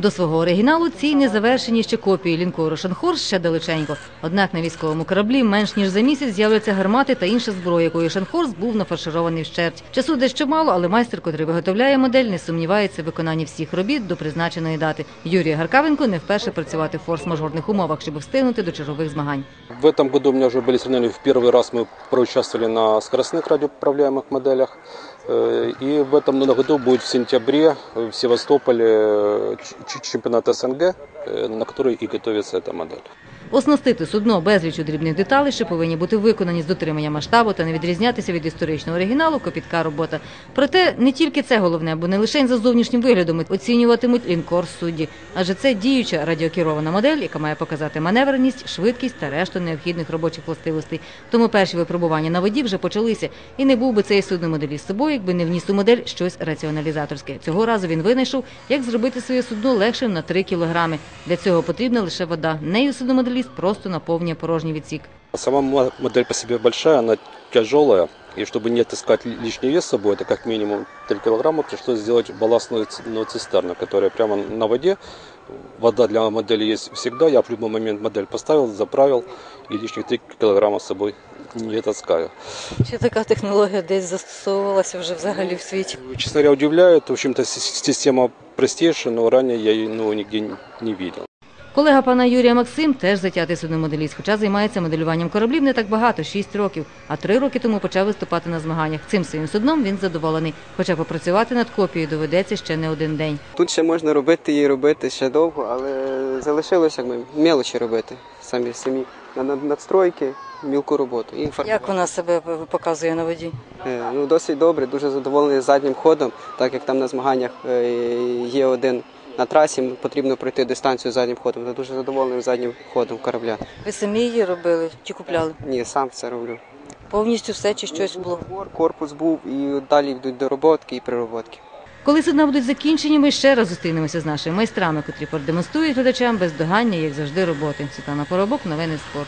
До свого оригіналу ці незавершені ще копії лінкору Шанхорс ще далеченько. Однак на військовому кораблі менш ніж за місяць з'являться гармати та інша зброя, якою Шанхорс був нафарширований вщерть. Часу дещо мало, але майстер, котрий виготовляє модель, не сумнівається в виконанні всіх робіт до призначеної дати. Юрій Гаркавенко не вперше працювати в форс-мажорних умовах, щоб встигнути до чергових змагань. В этом году у меня уже были соревнования. В первый раз мы проучаствовали на скоростных радиоуправляемых моделях. Э, И в этом году будет в сентябре в Севастополе э, ч- ч- чемпионат СНГ, э, на который и готовится эта модель. Оснастити судно безлічу дрібних деталей, що повинні бути виконані з дотриманням масштабу та не відрізнятися від історичного оригіналу, копітка робота. Проте не тільки це головне, бо не лише за зовнішнім виглядом оцінюватимуть лінкор судді, адже це діюча радіокерована модель, яка має показати маневреність, швидкість та решту необхідних робочих властивостей. Тому перші випробування на воді вже почалися, і не був би цей судномоделіст з собою, якби не вніс у модель щось раціоналізаторське. Цього разу він винайшов, як зробити своє судно легшим на 3 кілограми. Для цього потрібна лише вода. Нею судномоделіст просто наповнює порожній відсік. Сама модель по себе большая, она тяжелая. И чтобы не таскать ли- лишний вес с собой, это как минимум 3 килограмма, пришлось сделать балластную ну, цистерну, которая прямо на воде. Вода для модели есть всегда. Я в любой момент модель поставил, заправил и лишних 3 килограмма с собой не таскаю. Чи така технологія десь застосовувалася вже взагалі в світі? Честно говоря, удивляет. В общем-то, система простейшая, но ранее я ее ну, нигде не видел. Колега пана Юрія Максим теж затятий судномоделіст, хоча займається моделюванням кораблів не так багато 6 років. А три роки тому почав виступати на змаганнях. Цим своїм судном він задоволений. Хоча попрацювати над копією доведеться ще не один день. Тут ще можна робити і робити ще довго, але залишилося якби мелочі робити. Самі самі на- на- надстройки, мілку роботу. І Як вона себе показує на воді? Е, Ну, досить добре, дуже задоволений заднім ходом, так як там на змаганнях е, є один на трасі, потрібно пройти дистанцію заднім ходом. Я дуже задоволений заднім ходом корабля. Ви самі її робили чи купляли? Ні, сам це роблю. Повністю все чи щось було? Корпус був і далі йдуть дороботки і перероботки. Коли судна будуть закінчені, ми ще раз зустрінемося з нашими майстрами, котрі продемонструють глядачам бездогання, як завжди, роботи. Світлана Поробок, новини спорт.